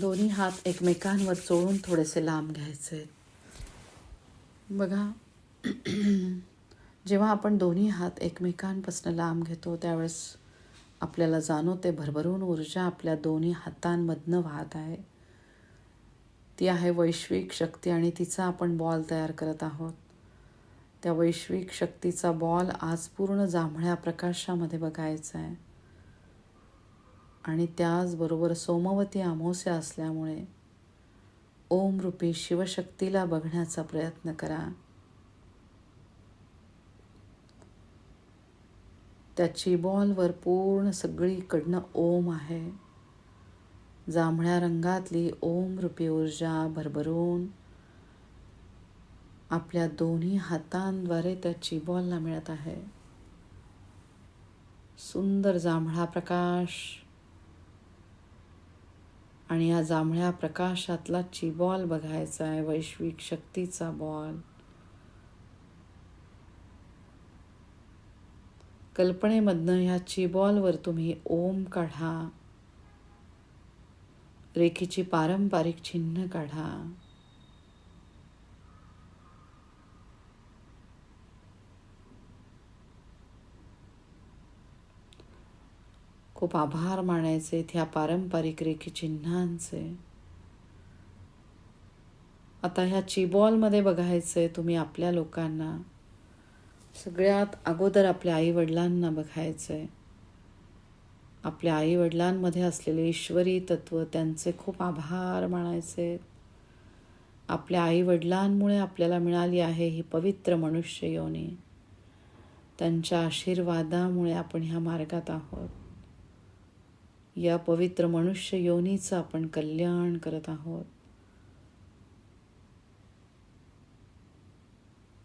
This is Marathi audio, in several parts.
दोन्ही हात एकमेकांवर चोळून थोडेसे लांब घ्यायचे. बघा जेव्हा आपण दोन्ही हात एकमेकांपासून लांब घेतो त्यावेळेस आपल्याला जाणवते भरभरून ऊर्जा आपल्या दोन्ही हातांमधनं वाहत आहे. ती आहे वैश्विक शक्ती आणि तिचा आपण बॉल तयार करत आहोत. त्या वैश्विक शक्तीचा बॉल आज पूर्ण जांभळ्या प्रकाशामध्ये बघायचा आहे. आणि त्याचबरोबर सोमवती अमावस्या असल्यामुळे ओम रूपी शिवशक्तीला बघण्याचा प्रयत्न करा. त्याची बॉलवर पूर्ण सगळीकडनं ओम आहे. जांभळ्या रंगातली ओम रूपी ऊर्जा भरभरून आपल्या दोन्ही हातांद्वारे त्याची बॉलला मिळत आहे. सुंदर जांभळा प्रकाश. आणि या जांभळ्या प्रकाशातला चिबॉल बघायचा आहे वैश्विक शक्तीचा बॉल. कल्पनेमधनं ह्या चिबॉलवर तुम्ही ओम काढा. रेखीची पारंपरिक चिन्ह काढा. खूप आभार मानायचे ह्या पारंपरिक रेखी चिन्हांचे. आता ह्या चिबॉलमध्ये आहे तुम्ही आपल्या लोकांना. सगळ्यात अगोदर आपल्या आई वडिलांना आहे आपल्या आई वडिलांमध्ये असलेले ईश्वरी तत्व त्यांचे खूप आभार मानायचे. आपल्या आई वडिलांमुळे आपल्याला मिळाली आहे ही पवित्र मनुष्य योनी. त्यांच्या आशीर्वादामुळे आपण ह्या मार्गात आहोत. या पवित्र मनुष्य योनीचं आपण कल्याण करत आहोत.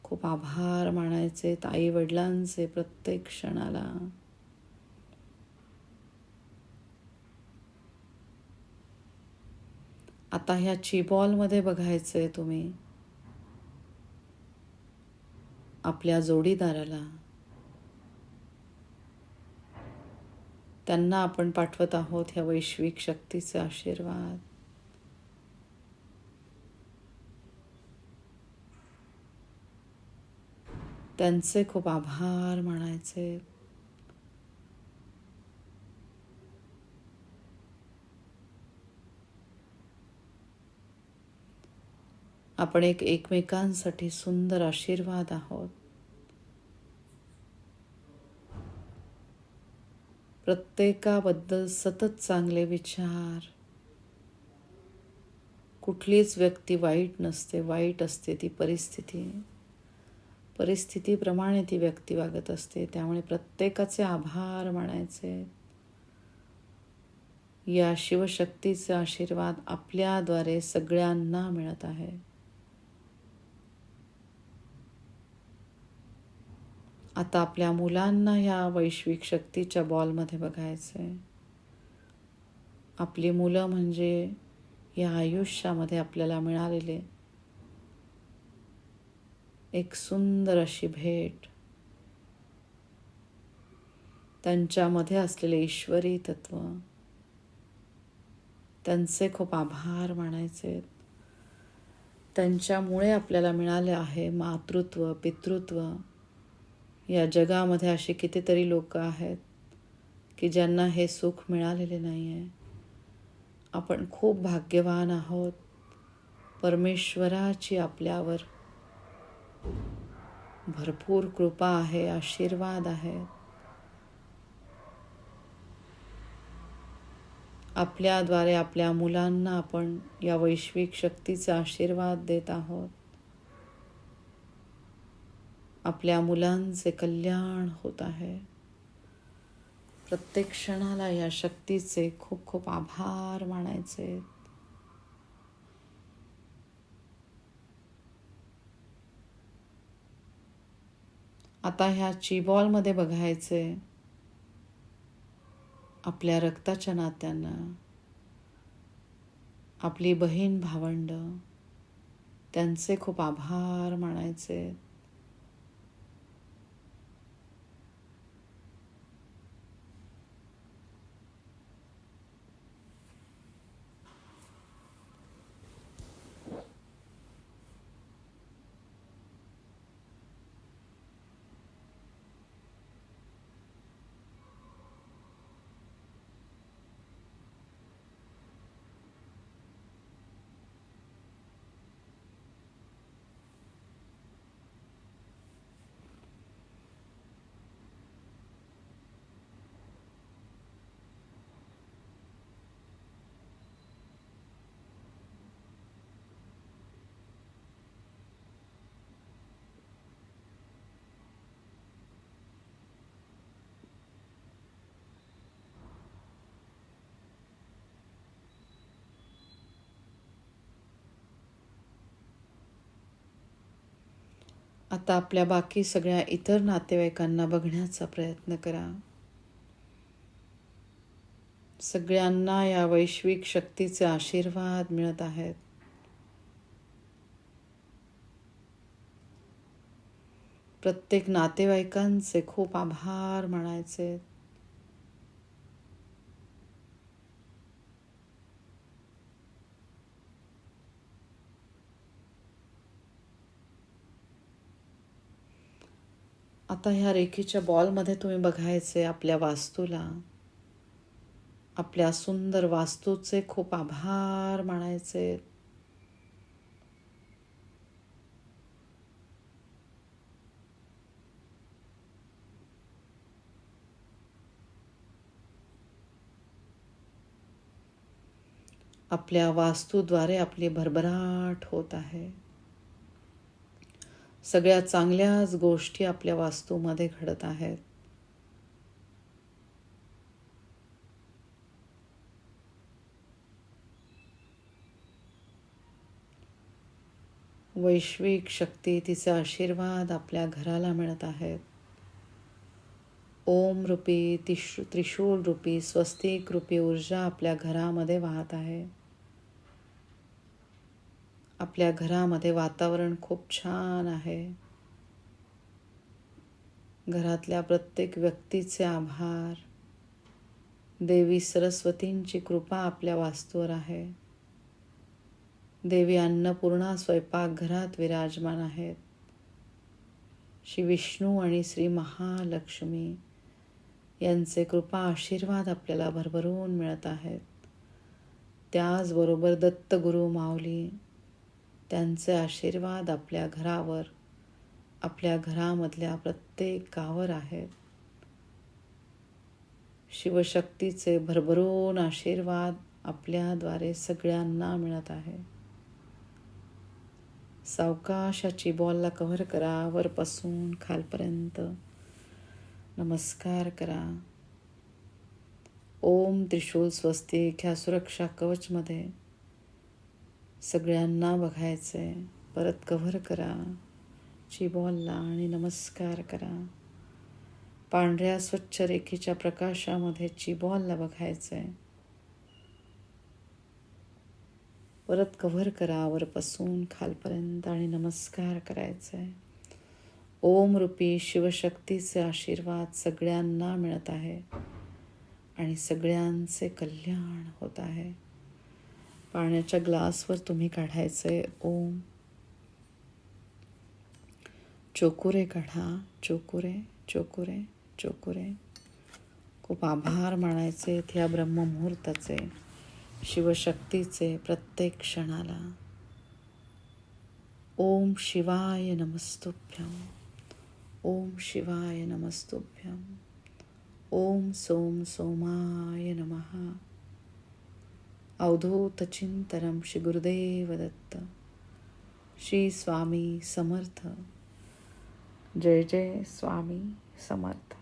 खूप आभार मानायचे आई वडिलांचे प्रत्येक क्षणाला. आता ह्या चिबॉलमध्ये बघायचंय तुम्ही. आपल्या जोडीदाराला. त्यांना आपण पाठवत आहोत ह्या वैश्विक शक्तीचे आशीर्वाद. त्यांचे खूप आभार मानायचे. आपण एक एकमेकांसाठी सुंदर आशीर्वाद आहोत. प्रत्येकाबद्दल सतत चांगले विचार. कुठलीच व्यक्ती वाईट नसते वाईट असते ती परिस्थिती. परिस्थितीप्रमाणे ती व्यक्ती वागत असते त्यामुळे प्रत्येकाचे आभार मानायचे. या शिवशक्तीचा आशीर्वाद आपल्याद्वारे सगळ्यांना मिळत आहे. आता आपल्या मुलांना ह्या वैश्विक शक्तीच्या बॉलमध्ये बघायचं आहे आपली मुलं म्हणजे या आयुष्यामध्ये आपल्याला मिळालेले एक सुंदर अशी भेट. त्यांच्यामध्ये असलेले ईश्वरी तत्व. त्यांचे खूप आभार मानायचे. त्यांच्यामुळे आपल्याला मिळाले आहे मातृत्व पितृत्व. या जगामध्ये अशी कितीतरी लोक आहेत की ज्यांना हे सुख मिळालेले नाही आहे आपण खूप भाग्यवान आहोत. परमेश्वराची आपल्यावर भरपूर कृपा आहे आशीर्वाद आहे. आपल्याद्वारे आपल्या मुलांना आपण या वैश्विक शक्तीचा आशीर्वाद देत आहोत. आपल्या मुलांचे कल्याण होत आहे. प्रत्येक क्षणाला या शक्तीचे खूप खूप आभार मानायचे. आता ह्या चिबॉलमध्ये बघायचे. आपल्या रक्ताच्या नात्यांना. आपली बहीण भावंड. त्यांचे खूप आभार मानायचे. आता आपल्या बाकी सगळ्या इतर नातेवाईकांना बघण्याचा प्रयत्न करा. सगळ्यांना या वैश्विक शक्तीचे आशीर्वाद मिळत आहेत. प्रत्येक नातेवाईकांचे खूप आभार मानायचे आता ह्या रेखीच्या बॉलमध्ये तुम्ही बघायचे आपल्या वास्तूला. आपल्या सुंदर वास्तूचे खूप आभार मानायचे. आपल्या वास्तूद्वारे आपली भरभराट होत आहे. सगळ्या चांगल्याच गोष्टी आपल्या वास्तूमध्ये घडत आहेत. वैश्विक शक्ती तिचे आशीर्वाद आपल्या घराला मिळत आहेत. ओम रूपी तिश त्रिशूल रूपी स्वस्तिक रूपी ऊर्जा आपल्या घरामध्ये वाहत आहे. आपल्या घरामध्ये वातावरण खूप छान आहे. घरातल्या प्रत्येक व्यक्तीचे आभार. देवी सरस्वतींची कृपा आपल्या वास्तूवर आहे. देवी अन्नपूर्णा स्वयंपाकघरात विराजमान आहेत. श्री विष्णू आणि श्री महालक्ष्मी यांचे कृपा आशीर्वाद आपल्याला भरभरून मिळत आहेत. त्याचबरोबर दत्तगुरु माऊली त्यांचे आशीर्वाद आपल्या घरावर आपल्या घरामधल्या प्रत्येक गावर आहेत. शिवशक्तीचे भरभरून आशीर्वाद आपल्याद्वारे सगळ्यांना मिळत आहे. सावकाशाची बॉलला कव्हर करा वरपासून खालपर्यंत. नमस्कार करा. ओम त्रिशूल स्वस्तिक ह्या सुरक्षा कवचमध्ये सगळ्यांना बघायचंय. परत कव्हर करा. चिबॉलला आणि नमस्कार करा. पांढऱ्या स्वच्छ रेखेच्या प्रकाशामध्ये चिबॉलला आहे परत कव्हर करा. वरपासून खालपर्यंत आणि नमस्कार करायचं आहे ओम रूपी शिवशक्तीचे आशीर्वाद सगळ्यांना मिळत आहे. आणि सगळ्यांचे कल्याण होत आहे. पाण्याच्या ग्लासवर तुम्ही काढायचे. ओम. चोकुरे काढा. चोकुरे चोकुरे चोकुरे. खूप आभार मानायचे ह्या ब्रह्ममुहूर्ताचे शिवशक्तीचे प्रत्येक क्षणाला. ओम शिवाय नमस्तुभ्यम. ओम शिवाय नमस्तुभ्यम. ओम सोम सोमाय नमः. अवधूतचिंतनं श्री श्री स्वामी समर्थ। जय जय स्वामी समर्थ।